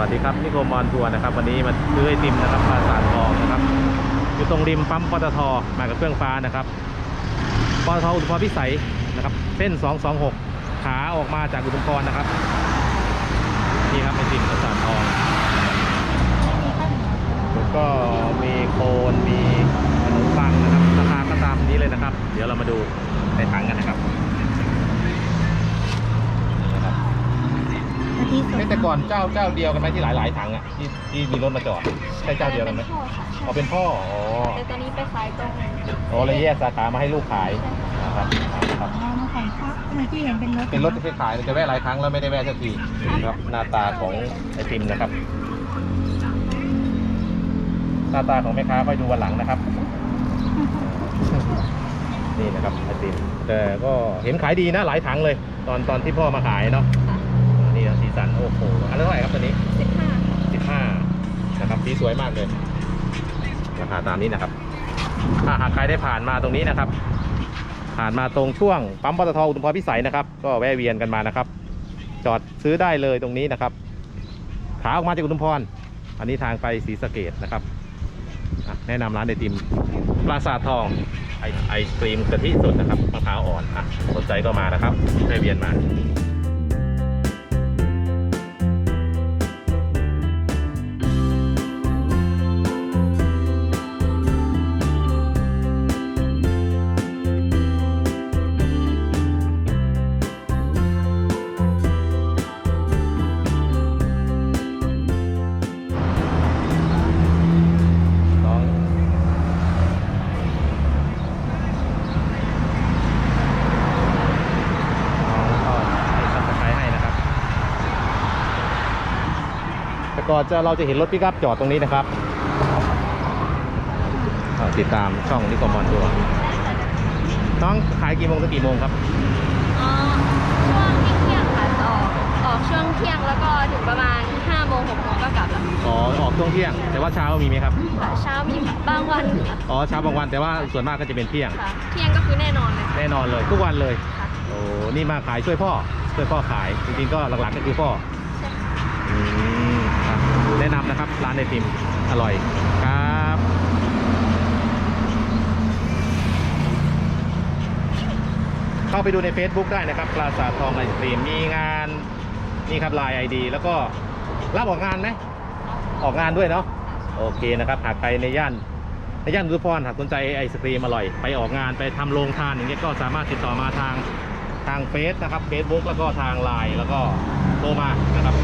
วัสดีครับนิโคมอนทัวร์นะครับ วันนี้มาซื้อไอติมนะครับปราสาททองนะครับอยู่ตรงริมปั๊มปตทมากับเครื่องฟ้านะครับปตทอุดมพรพิสัยนะครับ เส้น 226 ขาออกมาจากอุดมพรนะครับนี่ครับไอติมปราสาททองแล้วก็มีโคนมีขนมปังนะครับราคาก็ตามนี้เลยนะครับ เดี๋ยวเรามาดูในถังกันนะครับ กะ ทิสดเอ๊ะแต่ก่อนเจ้าเจ้าเดียวกันไหมที่หลายหลายๆถังอะที่ที่มีรถมาจอดใช่เจ้าเดียวกันไหมพ่อค่ะอ๋อเป็นพ่ออ๋อแต่ตอนนี้ไปขายตรงอ๋อเลยแยกสาขามาให้ลูกขายนะครับครับอ๋อมาของพักเมื่อกี้เห็นเป็นรถเป็นรถที่ขายจะแวะหลายครั้งแล้วไม่ได้แวะสักทีครับหน้าตาของไอติมนะครับ หน้าตาของแม่ค้าค่อยดูวันหลังนะครับ นี่นะครับไอติมแต่ก็เห็นขายดีนะหลายถังเลย ตอนตอนที่พ่อมาขายเนาะ สีสวยมากเลย ราคาตามนี้นะครับ ถ้าหากใครได้ผ่านมาตรงนี้นะครับ ผ่านมาตรงช่วงปั๊มปตทอุดมพรพิสัยนะครับ ก็แวะเวียนกันมานะครับ จอดซื้อได้เลยตรงนี้นะครับขาออกมาจากอุดมพร อันนี้ทางไปศรีสะเกดนะครับ แนะนำร้านไอติมปราสาททองไอไอศครีมกะทิสดนะครับมะพร้าวอ่อนอะสนใจก็มานะครับแวะเวียนมา แต่ก่อนจะเราจะเห็นรถปิกอัพจอดตรงนี้นะครับอ่าติดตามช่องนิคมบอลตัวน้องขายกี่โมงถึงกี่โมงครับอ๋อช่วงเที่ยงๆค่ะจะออกออกช่วงเที่ยงแล้วก็ถึงประมาณห้าโมงหกโมงก็กลับแล้วอ๋อออกช่วงเที่ยง แต่ว่าเช้ามีไหมครับค่ะเช้ามีบางวันค่ะอ๋อเช้าบางวันแต่ว่าส่วนมากก็จะเป็นเที่ยง ค่ะเที่ยงก็คือแน่นอนเลยแน่นอนเลยทุกวันเลยค่ะ โอ้นี่มาขายช่วยพ่อช่วยพ่อขายจริงๆก็หลักๆก็คือพ่อใช่ค่ะ อืมครับ แนะนำนะครับร้านไอติมอร่อยครับเข้าไปดูใน Facebook ได้นะครับปราสาททองไอศครีมมีงานนี่ครับไลน์ไอดีแล้วก็รับออกงานไหมออกงานด้วยเนาะโอเคนะครับหากใครในย่านในย่านอุทุพรหากสนใจไอศครีมอร่อย ไปออกงานไปทำโรงทานอย่างเงี้ยก็สามารถติดต่อมาทางทางเฟซนะครับเฟซบุ๊กแล้วก็ทางไลน์แล้วก็โทรมานะครับ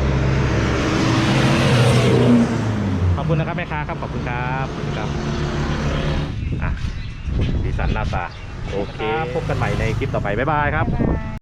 ขอบ คุณนะครับแม่ค้าครับขอบคุณครับขอบคุณครับอะสีสันหน้าตาโอเคพบกันใหม่ในคลิปต่อไปบ๊ายบายครับบ๊ายบาย